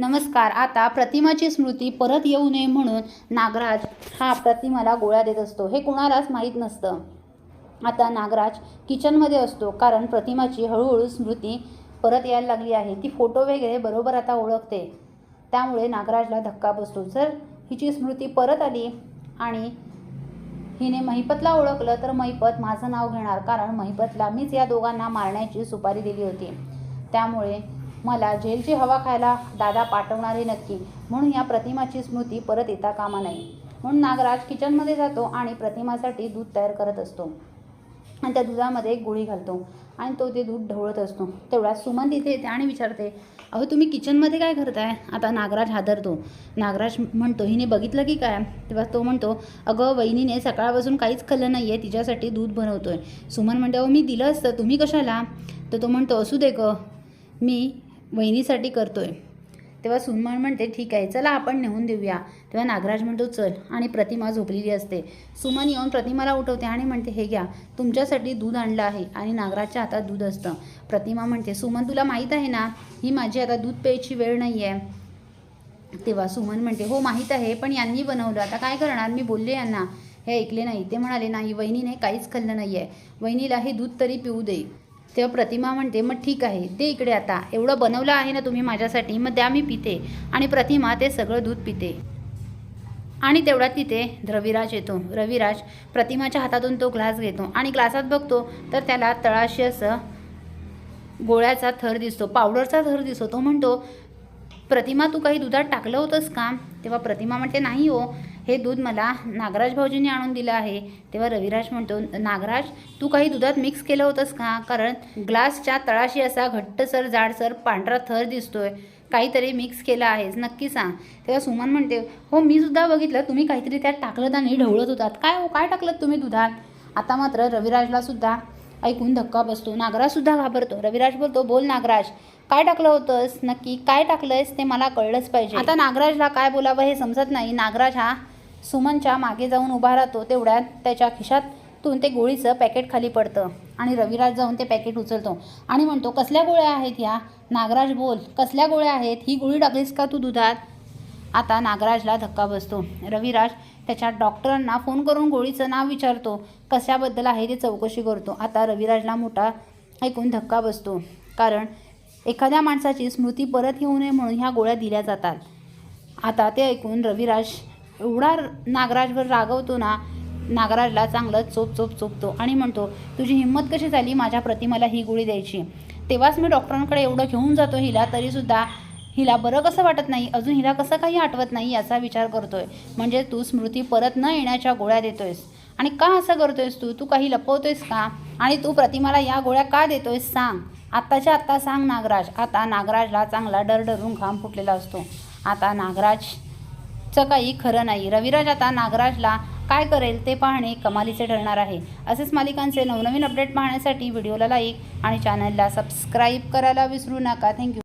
नमस्कार आता प्रतिमाची स्मृती परत येऊ नये म्हणून नागराज हा प्रतिमाला गोळ्या देत असतो. हे कुणालाच माहीत नसतं. आता नागराज किचनमध्ये असतो कारण प्रतिमाची हळूहळू स्मृती परत यायला लागली आहे. ती फोटो वगैरे बरोबर आता ओळखते. त्यामुळे नागराजला धक्का बसतो. जर हिची स्मृती परत आली आणि हिने महिपतला ओळखलं तर महिपत माझं नाव घेणार कारण महिपतला मीच या दोघांना मारण्याची सुपारी दिली होती. त्यामुळे मला जेलची हवा खायला दादा पाठवणारे नक्की. म्हणून या प्रतिमाची स्मृती परत येता कामा नये म्हणून नागराज किचनमध्ये जातो आणि प्रतिमासाठी दूध तयार करत असतो. आणि त्या दुधामध्ये एक गोळी घालतो आणि तो ते दूध ढवळत असतो. तेवढ्यात सुमन तिथे येते आणि विचारते अहो तुम्ही किचनमध्ये काय करताय? आता नागराज हादरतो. नागराज म्हणतो हिने बघितलं की काय? तेव्हा तो म्हणतो अगं वहिनीने सकाळपासून काहीच खाल्लं नाही आहे तिच्यासाठी दूध बनवतो आहे सुमन म्हणते अहो मी दिलं असतं तुम्ही कशाला? तर तो म्हणतो असू दे ग मी वहिनीसाठी करतोय. तेव्हा सुमन म्हणते ठीक आहे चला आपण नेऊन देऊया. तेव्हा नागराज म्हणतो चल. आणि प्रतिमा झोपलेली असते. सुमन येऊन प्रतिमाला उठवते आणि म्हणते हे घ्या तुमच्यासाठी दूध आणलं आहे. आणि नागराजच्या हातात दूध असतं. प्रतिमा म्हणते सुमन तुला माहीत आहे ना ही माझी आता दूध प्यायची वेळ नाही आहे तेव्हा सुमन म्हणते हो माहीत आहे पण यांनी बनवलं. आता काय करणार? मी बोलले यांना. हे ऐकले नाही. ते म्हणाले नाही वहिनीने काहीच खाल्लं नाही आहे वहिनीला हे दूध तरी पिऊ दे. तेव्हा प्रतिमा म्हणते मग ठीक आहे दे इकडे आता. एवढं बनवलं आहे ना तुम्ही माझ्यासाठी मग द्या मी पिते. आणि प्रतिमा ते सगळं दूध पिते. आणि तेवढ्यात तिथे रविराज येतो. रविराज प्रतिमाच्या हातातून तो ग्लास घेतो आणि ग्लासात बघतो तर त्याला तळाशी असं गोळ्याचा थर दिसतो पावडरचा थर दिसतो. तो म्हणतो प्रतिमा तू काही दुधात टाकलं होतंस का? तेव्हा प्रतिमा म्हणते नाही हो. हे दूध मला नागराज भाऊजींनी आणून दिलं आहे. तेव्हा रविराज म्हणतो नागराज तू काही दुधात मिक्स केलं होतंस का? कारण ग्लासच्या तळाशी असा घट्टसर जाडसर पांढरा थर दिसतोय. काहीतरी मिक्स केलं आहेस. नक्की सांग. तेव्हा सुमन म्हणते हो मी सुद्धा बघितलं. तुम्ही काहीतरी त्यात टाकलं आणि ढवळत होतात. काय हो? काय टाकलं तुम्ही दुधात? आता मात्र रविराजला सुद्धा ऐकून धक्का बसतो. नागराजसुद्धा घाबरतो. रविराज बोलतो बोल नागराज काय टाकलं होतंस? नक्की काय टाकलंयस ते मला कळलंच पाहिजे. आता नागराजला काय बोलावं हे समजत नाही. नागराज हा सुमनच्या मागे जाऊन उभा राहतो. तेवढ्यात त्याच्या खिशातून ते गोळीचं पॅकेट खाली पडतं आणि रविराज जाऊन ते पॅकेट उचलतो आणि म्हणतो कसल्या गोळ्या आहेत ह्या? नागराज बोल कसल्या गोळ्या आहेत? ही गोळी टाकलीस का तू दुधात? आता नागराजला धक्का बसतो. रविराज त्याच्या डॉक्टरांना फोन करून गोळीचं नाव विचारतो. कशाबद्दल आहे ते चौकशी करतो. आता रविराजला मोठा ऐकून धक्का बसतो. कारण एखाद्या माणसाची स्मृती परत येऊ नये म्हणून ह्या गोळ्या दिल्या जातात. आता ते ऐकून रविराज एवढा नागराजवर रागवतो ना नागराजला चांगलं चोप चोप चोपतो आणि म्हणतो तुझी हिंमत कशी झाली माझ्या प्रतिमाला ही गोळी द्यायची? तेव्हाच मी डॉक्टरांकडे एवढं घेऊन जातो हिला तरीसुद्धा हिला बरं कसं वाटत नाही? अजून हिला कसं काही आठवत नाही याचा विचार करतोय. म्हणजे तू स्मृती परत न येण्याच्या गोळ्या देतोयस. आणि का असं करतोयस तू? तू काही लपवतोयस का? आणि तू प्रतिमाला या गोळ्या का देतोयस सांग. आत्ताच्या आत्ता सांग नागराज. आता नागराजला चांगला डरडरून घाम फुटलेला असतो. आता नागराजचं काही खरं नाही. रविराज आता नागराजला काय करेल ते पाहणे कमालीचे ठरणार आहे. असेच मालिकांचे नवनवीन अपडेट पाहण्यासाठी व्हिडिओला लाईक आणि चॅनलला सबस्क्राईब करायला विसरू नका. थँक्यू